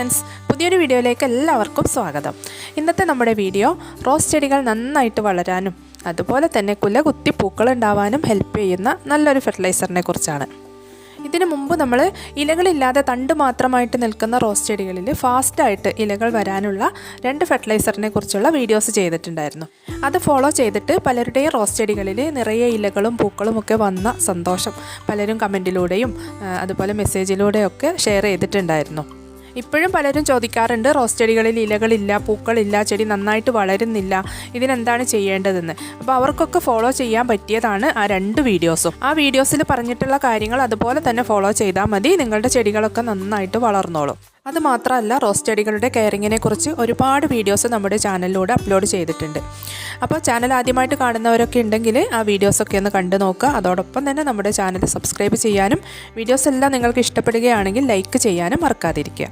Friends പുതിയൊരു വീഡിയോയിലേക്ക് എല്ലാവർക്കും സ്വാഗതം. ഇന്നത്തെ നമ്മുടെ വീഡിയോ റോസ് ചെടികൾ നന്നായിട്ട് വളരാനും അതുപോലെ തന്നെ കുല കുത്തി പൂക്കൾ ഉണ്ടാവാനും ഹെൽപ്പ് ചെയ്യുന്ന നല്ലൊരു ഫെർട്ടിലൈസറിനെ കുറിച്ചാണ്. ഇതിനു മുമ്പ് നമ്മൾ ഇലകളില്ലാതെ തണ്ട് മാത്രമായിട്ട് നിൽക്കുന്ന റോസ് ചെടികളിൽ ഫാസ്റ്റായിട്ട് ഇലകൾ വരാനുള്ള രണ്ട് ഫെർട്ടിലൈസറിനെ കുറിച്ചുള്ള വീഡിയോസ് ചെയ്തിട്ടുണ്ടായിരുന്നു. അത് ഫോളോ ചെയ്തിട്ട് പലരുടെയും റോസ് ചെടികളിൽ നിറയെ ഇലകളും പൂക്കളും ഒക്കെ വന്ന സന്തോഷം. പലരും കമന്റിലൂടെയും അതുപോലെ മെസ്സേജിലൂടെയൊക്കെ ഷെയർ ചെയ്തിട്ടുണ്ടായിരുന്നു. ഇപ്പോഴും പലരും ചോദിക്കാറുണ്ട് റോസ് ചെടികളിൽ ഇലകളില്ല പൂക്കളില്ല ചെടി നന്നായിട്ട് വളരുന്നില്ല ഇതിനെന്താണ് ചെയ്യേണ്ടതെന്ന്. അപ്പോൾ അവർക്കൊക്കെ ഫോളോ ചെയ്യാൻ പറ്റിയതാണ് ആ രണ്ട് വീഡിയോസും. ആ വീഡിയോസിൽ പറഞ്ഞിട്ടുള്ള കാര്യങ്ങൾ അതുപോലെ തന്നെ ഫോളോ ചെയ്താൽ മതി നിങ്ങളുടെ ചെടികളൊക്കെ നന്നായിട്ട് വളർന്നോളും. അത് മാത്രമല്ല റോസ് ചെടികളുടെ കെയറിങ്ങിനെ കുറിച്ച് ഒരുപാട് വീഡിയോസ് നമ്മുടെ ചാനലിലൂടെ അപ്ലോഡ് ചെയ്തിട്ടുണ്ട്. അപ്പോൾ ചാനൽ ആദ്യമായിട്ട് കാണുന്നവരൊക്കെ ഉണ്ടെങ്കിൽ ആ വീഡിയോസൊക്കെ ഒന്ന് കണ്ടു നോക്കുക. അതോടൊപ്പം തന്നെ നമ്മുടെ ചാനൽ സബ്സ്ക്രൈബ് ചെയ്യാനും വീഡിയോസ് എല്ലാം നിങ്ങൾക്ക് ഇഷ്ടപ്പെടുകയാണെങ്കിൽ ലൈക്ക് ചെയ്യാനും മറക്കാതിരിക്കുക.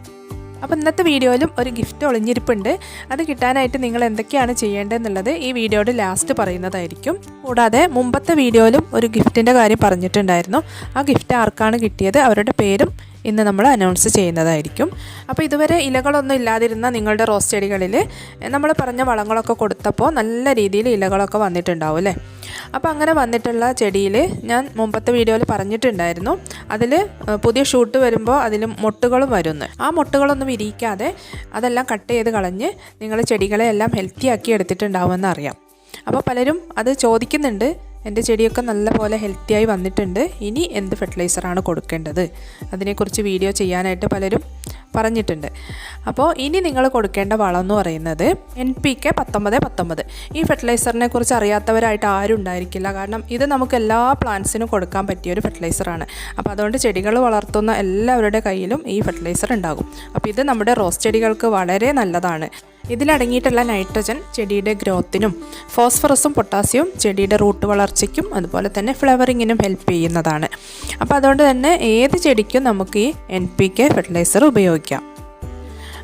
അപ്പോൾ ഇന്നത്തെ വീഡിയോയിലും ഒരു ഗിഫ്റ്റ് ഒളിഞ്ഞിരിപ്പുണ്ട്. അത് കിട്ടാനായിട്ട് നിങ്ങൾ എന്തൊക്കെയാണ് ചെയ്യേണ്ടതെന്നുള്ളത് ഈ വീഡിയോയുടെ ലാസ്റ്റ് പറയുന്നതായിരിക്കും. കൂടാതെ മുമ്പത്തെ വീഡിയോയിലും ഒരു ഗിഫ്റ്റിന്റെ കാര്യം പറഞ്ഞിട്ടുണ്ടായിരുന്നു. ആ ഗിഫ്റ്റ് ആർക്കാണ് കിട്ടിയത്? അവരുടെ പേരും ഇന്ന് നമ്മൾ അനൗൺസ് ചെയ്യുന്നതായിരിക്കും. അപ്പോൾ ഇതുവരെ ഇലകളൊന്നും ഇല്ലാതിരുന്ന നിങ്ങളുടെ റോസ് ചെടികളിൽ നമ്മൾ പറഞ്ഞ വളങ്ങളൊക്കെ കൊടുത്തപ്പോൾ നല്ല രീതിയിൽ ഇലകളൊക്കെ വന്നിട്ടുണ്ടാവും അല്ലേ? അപ്പോൾ അങ്ങനെ വന്നിട്ടുള്ള ചെടിയിൽ ഞാൻ മുമ്പത്തെ വീഡിയോയിൽ പറഞ്ഞിട്ടുണ്ടായിരുന്നു. അതിൽ പുതിയ ഷൂട്ട് വരുമ്പോൾ അതിൽ മൊട്ടുകളും വരുന്നു. ആ മൊട്ടുകളൊന്നും ഇരിക്കാതെ അതെല്ലാം കട്ട് ചെയ്ത് കളഞ്ഞ് നിങ്ങൾ ചെടികളെ എല്ലാം ഹെൽത്തി ആക്കി എടുത്തിട്ടുണ്ടാവുമെന്ന് അറിയാം. അപ്പോൾ പലരും അത് ചോദിക്കുന്നുണ്ട് എന്റെ ചെടിയൊക്കെ നല്ലപോലെ ഹെൽത്തിയായി വന്നിട്ടുണ്ട്. ഇനി എന്ത് ഫെർട്ടിലൈസറാണ് കൊടുക്കേണ്ടത്? അതിനെക്കുറിച്ച് വീഡിയോ ചെയ്യാനായിട്ട് പലരും പറഞ്ഞിട്ടുണ്ട്. അപ്പോൾ ഇനി നിങ്ങൾ കൊടുക്കേണ്ട വളം എന്ന് പറയുന്നത് എൻ പി കെ പത്തൊമ്പത് പത്തൊമ്പത്. ഈ ഫെർട്ടിലൈസറിനെ കുറിച്ച് അറിയാത്തവരായിട്ട് ആരും ഉണ്ടായിരിക്കില്ല. കാരണം ഇത് നമുക്ക് എല്ലാ പ്ലാന്റ്സിനും കൊടുക്കാൻ പറ്റിയ ഒരു ഫെർട്ടിലൈസറാണ് അപ്പോൾ അതുകൊണ്ട് ചെടികൾ വളർത്തുന്ന എല്ലാവരുടെ കയ്യിലും ഈ ഫെർട്ടിലൈസർ ഉണ്ടാകും. അപ്പോൾ ഇത് നമ്മുടെ റോസ് ചെടികൾക്ക് വളരെ നല്ലതാണ്. ഇതിലടങ്ങിയിട്ടുള്ള നൈട്രജൻ ചെടിയുടെ ഗ്രോത്തിനും ഫോസ്ഫറസും പൊട്ടാസ്യവും ചെടിയുടെ റൂട്ട് വളർച്ചയ്ക്കും അതുപോലെ തന്നെ ഫ്ലവറിങ്ങിനും ഹെൽപ്പ് ചെയ്യുന്നതാണ്. അപ്പോൾ അതുകൊണ്ട് തന്നെ ഏത് ചെടിക്കും നമുക്ക് ഈ എൻ പി കെ ഫെർട്ടിലൈസർ ഉപയോഗിക്കാം.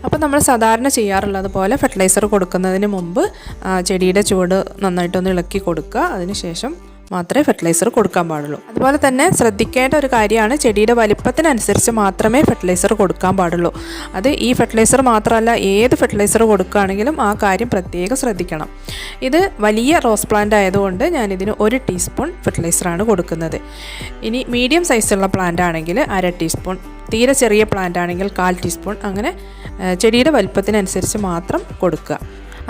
അപ്പോൾ നമ്മൾ സാധാരണ ചെയ്യാറുള്ളത് പോലെ ഫെർട്ടിലൈസർ കൊടുക്കുന്നതിന് മുമ്പ് ചെടിയുടെ ചുവട് നന്നായിട്ടൊന്ന് ഇളക്കി കൊടുക്കുക. അതിനുശേഷം മാത്രമേ ഫെർട്ടിലൈസർ കൊടുക്കാൻ പാടുള്ളൂ. അതുപോലെ തന്നെ ശ്രദ്ധിക്കേണ്ട ഒരു കാര്യമാണ് ചെടിയുടെ വലിപ്പത്തിനനുസരിച്ച് മാത്രമേ ഫെർട്ടിലൈസർ കൊടുക്കാൻ പാടുള്ളൂ. അത് ഈ ഫെർട്ടിലൈസർ മാത്രമല്ല ഏത് ഫെർട്ടിലൈസർ കൊടുക്കുകയാണെങ്കിലും ആ കാര്യം പ്രത്യേകം ശ്രദ്ധിക്കണം. ഇത് വലിയ റോസ് പ്ലാന്റ് ആയതുകൊണ്ട് ഞാനിതിന് ഒരു ടീസ്പൂൺ ഫെർട്ടിലൈസറാണ് കൊടുക്കുന്നത്. ഇനി മീഡിയം സൈസുള്ള പ്ലാന്റ് ആണെങ്കിൽ അര ടീസ്പൂൺ തീരെ ചെറിയ പ്ലാന്റ് ആണെങ്കിൽ കാൽ ടീസ്പൂൺ അങ്ങനെ ചെടിയുടെ വലിപ്പത്തിനനുസരിച്ച് മാത്രം കൊടുക്കുക.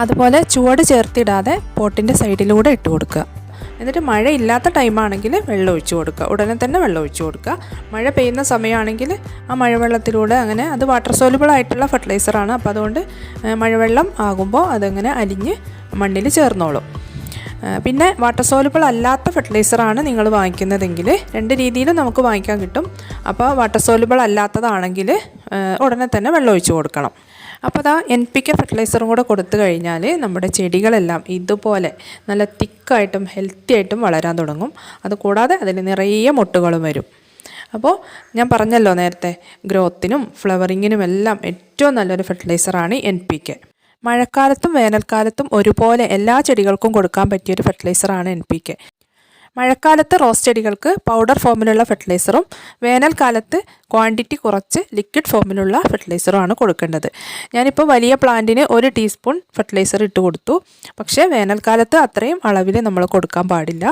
അതുപോലെ ചുവട് ചേർത്തിടാതെ പോട്ടിന്റെ സൈഡിലൂടെ ഇട്ട് കൊടുക്കുക. എന്നിട്ട് മഴയില്ലാത്ത ടൈമാണെങ്കിൽ വെള്ളം ഒഴിച്ച് കൊടുക്കുക. ഉടനെ തന്നെ വെള്ളം ഒഴിച്ചു കൊടുക്കുക. മഴ പെയ്യുന്ന സമയമാണെങ്കിൽ ആ മഴവെള്ളത്തിലൂടെ അങ്ങനെ അത് വാട്ടർ സോലുബിൾ ആയിട്ടുള്ള ഫെർട്ടിലൈസറാണ് അപ്പോൾ അതുകൊണ്ട് മഴവെള്ളം ആകുമ്പോൾ അതങ്ങനെ അലിഞ്ഞ് മണ്ണിൽ ചേർന്നോളും. പിന്നെ വാട്ടർ സോലുബിൾ അല്ലാത്ത ഫെർട്ടിലൈസറാണ് നിങ്ങൾ വാങ്ങിക്കുന്നതെങ്കിൽ രണ്ട് രീതിയിലും നമുക്ക് വാങ്ങിക്കാൻ കിട്ടും. അപ്പോൾ വാട്ടർ സോലുബിൾ അല്ലാത്തതാണെങ്കിൽ ഉടനെ തന്നെ വെള്ളം ഒഴിച്ചു കൊടുക്കണം. അപ്പോൾ അതാ എൻ പി കെ ഫെർട്ടിലൈസറും കൂടെ കൊടുത്തു കഴിഞ്ഞാൽ നമ്മുടെ ചെടികളെല്ലാം ഇതുപോലെ നല്ല തിക്കായിട്ടും ഹെൽത്തി ആയിട്ടും വളരാൻ തുടങ്ങും. അതുകൂടാതെ അതിൽ നിറയെ മുട്ടുകളും വരും. അപ്പോൾ ഞാൻ പറഞ്ഞല്ലോ നേരത്തെ ഗ്രോത്തിനും ഫ്ലവറിങ്ങിനും എല്ലാം ഏറ്റവും നല്ലൊരു ഫെർട്ടിലൈസറാണ് എൻ പി കെ മഴക്കാലത്തും വേനൽക്കാലത്തും ഒരുപോലെ എല്ലാ ചെടികൾക്കും കൊടുക്കാൻ പറ്റിയൊരു ഫെർട്ടിലൈസറാണ് എൻ പി കെ മഴക്കാലത്ത് റോസ് ചെടികൾക്ക് പൗഡർ ഫോമിലുള്ള ഫെർട്ടിലൈസറും വേനൽക്കാലത്ത് ക്വാണ്ടിറ്റി കുറച്ച് ലിക്വിഡ് ഫോമിലുള്ള ഫെർട്ടിലൈസറുമാണ് കൊടുക്കേണ്ടത്. ഞാനിപ്പോൾ വലിയ പ്ലാന്റിന് ഒരു ടീസ്പൂൺ ഫെർട്ടിലൈസർ ഇട്ട് കൊടുത്തു. പക്ഷേ വേനൽക്കാലത്ത് അത്രയും അളവിൽ നമ്മൾ കൊടുക്കാൻ പാടില്ല.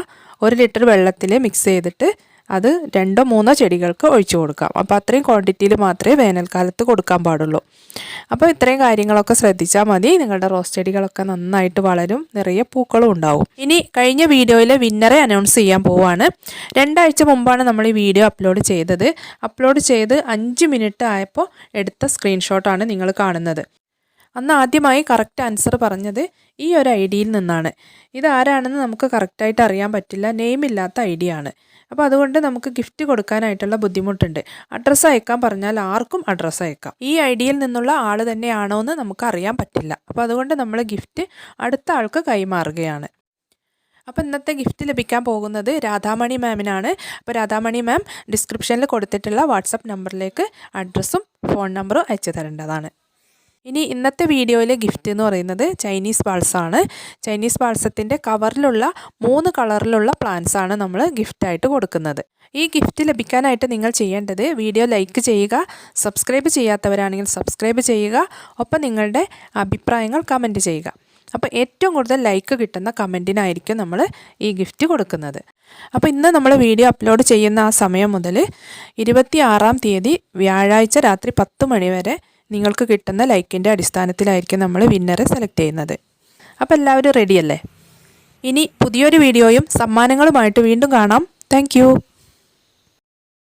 ഒരു ലിറ്റർ വെള്ളത്തിൽ മിക്സ് ചെയ്തിട്ട് അത് രണ്ടോ മൂന്നോ ചെടികൾക്ക് ഒഴിച്ചു കൊടുക്കാം. അപ്പോൾ അത്രയും ക്വാണ്ടിറ്റിയിൽ മാത്രമേ വേനൽക്കാലത്ത് കൊടുക്കാൻ പാടുള്ളൂ. അപ്പോൾ ഇത്രയും കാര്യങ്ങളൊക്കെ ശ്രദ്ധിച്ചാൽ മതി. നിങ്ങളുടെ റോസ് ചെടികളൊക്കെ നന്നായിട്ട് വളരും. നിറയെ പൂക്കളും ഉണ്ടാവും. ഇനി കഴിഞ്ഞ വീഡിയോയിൽ വിന്നറെ അനൗൺസ് ചെയ്യാൻ പോവാണ്. രണ്ടാഴ്ച മുമ്പാണ് നമ്മൾ ഈ വീഡിയോ അപ്ലോഡ് ചെയ്തത്. അപ്ലോഡ് ചെയ്ത് അഞ്ച് മിനിറ്റ് ആയപ്പോൾ എടുത്ത സ്ക്രീൻഷോട്ടാണ് നിങ്ങൾ കാണുന്നത്. അന്ന് ആദ്യമായി കറക്റ്റ് ആൻസർ പറഞ്ഞത് ഈ ഒരു ഐ ഡിയിൽ നിന്നാണ്. ഇത് ആരാണെന്ന് നമുക്ക് കറക്റ്റായിട്ട് അറിയാൻ പറ്റില്ല. നെയിം ഇല്ലാത്ത ഐ ഡി ആണ്. അപ്പോൾ അതുകൊണ്ട് നമുക്ക് ഗിഫ്റ്റ് കൊടുക്കാനായിട്ടുള്ള ബുദ്ധിമുട്ടുണ്ട്. അഡ്രസ്സ് അയക്കാൻ പറഞ്ഞാൽ ആർക്കും അഡ്രസ്സ് അയക്കാം. ഈ ഐ ഡിയിൽ നിന്നുള്ള ആൾ തന്നെയാണോ എന്ന് നമുക്ക് അറിയാൻ പറ്റില്ല. അപ്പോൾ അതുകൊണ്ട് നമ്മൾ ഗിഫ്റ്റ് അടുത്ത ആൾക്ക് കൈമാറുകയാണ്. അപ്പോൾ ഇന്നത്തെ ഗിഫ്റ്റ് ലഭിക്കാൻ പോകുന്നത് രാധാമണി മാമിനാണ് അപ്പോൾ രാധാമണി മാം ഡിസ്ക്രിപ്ഷനിൽ കൊടുത്തിട്ടുള്ള വാട്സപ്പ് നമ്പറിലേക്ക് അഡ്രസ്സും ഫോൺ നമ്പറും അയച്ചു തരേണ്ടതാണ്. ഇനി ഇന്നത്തെ വീഡിയോയിലെ ഗിഫ്റ്റ് എന്ന് പറയുന്നത് ചൈനീസ് ബാൾസാണ് ചൈനീസ് ബാൾസത്തിന്റെ കവറിലുള്ള മൂന്ന് കളറിലുള്ള പ്ലാന്റ്സ് ആണ് നമ്മൾ ഗിഫ്റ്റായിട്ട് കൊടുക്കുന്നത്. ഈ ഗിഫ്റ്റ് ലഭിക്കാനായിട്ട് നിങ്ങൾ ചെയ്യേണ്ടത് വീഡിയോ ലൈക്ക് ചെയ്യുക സബ്സ്ക്രൈബ് ചെയ്യാത്തവരാണെങ്കിൽ സബ്സ്ക്രൈബ് ചെയ്യുക ഒപ്പം നിങ്ങളുടെ അഭിപ്രായങ്ങൾ കമന്റ് ചെയ്യുക. അപ്പോൾ ഏറ്റവും കൂടുതൽ ലൈക്ക് കിട്ടുന്ന കമന്റിനായിരിക്കും നമ്മൾ ഈ ഗിഫ്റ്റ് കൊടുക്കുന്നത്. അപ്പോൾ ഇന്ന് നമ്മൾ വീഡിയോ അപ്ലോഡ് ചെയ്യുന്ന ആ സമയം മുതൽ ഇരുപത്തി ആറാം തീയതി വ്യാഴാഴ്ച രാത്രി പത്ത് മണി വരെ നിങ്ങൾക്ക് കിട്ടുന്ന ലൈക്കിന്റെ അടിസ്ഥാനത്തിലായിരിക്കും നമ്മൾ വിന്നറെ സെലക്ട് ചെയ്യുന്നത്. അപ്പോൾ എല്ലാവരും റെഡിയല്ലേ ഇനി പുതിയൊരു വീഡിയോയും സമ്മാനങ്ങളുമായിട്ട് വീണ്ടും കാണാം. താങ്ക്